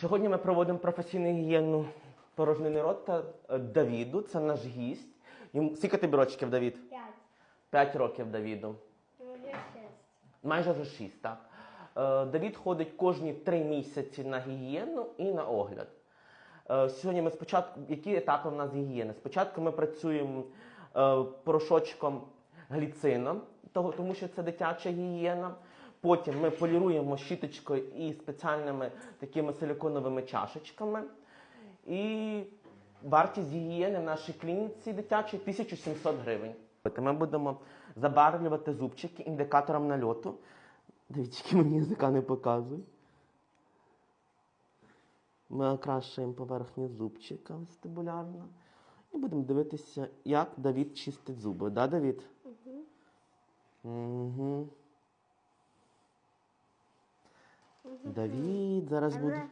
Сьогодні ми проводимо професійну гігієну порожнини рота е, Давіду. Це наш гість. Йому скільки тобі років, Давід? П'ять. П'ять років Давіду. Вже шість. Майже вже шість, так. Е, Давід ходить кожні три місяці на гігієну і на огляд. Е, Сьогодні ми спочатку, які етапи в нас гігієни? Спочатку ми працюємо е, порошочком гліцином, тому що це дитяча гігієна. Потім ми поліруємо щіточкою і спеціальними такими силиконовими чашечками. І вартість гігієни в нашій клініці дитячій 1700 гривень. Ми будемо забарвлювати зубчики індикатором нальоту. Дивіться, які мені язика не показують. Ми окрашуємо поверхню зубчика вестибулярно. І будемо дивитися, як Давід чистить зуби. Да, Давід? Угу. Угу. Давід зараз буде.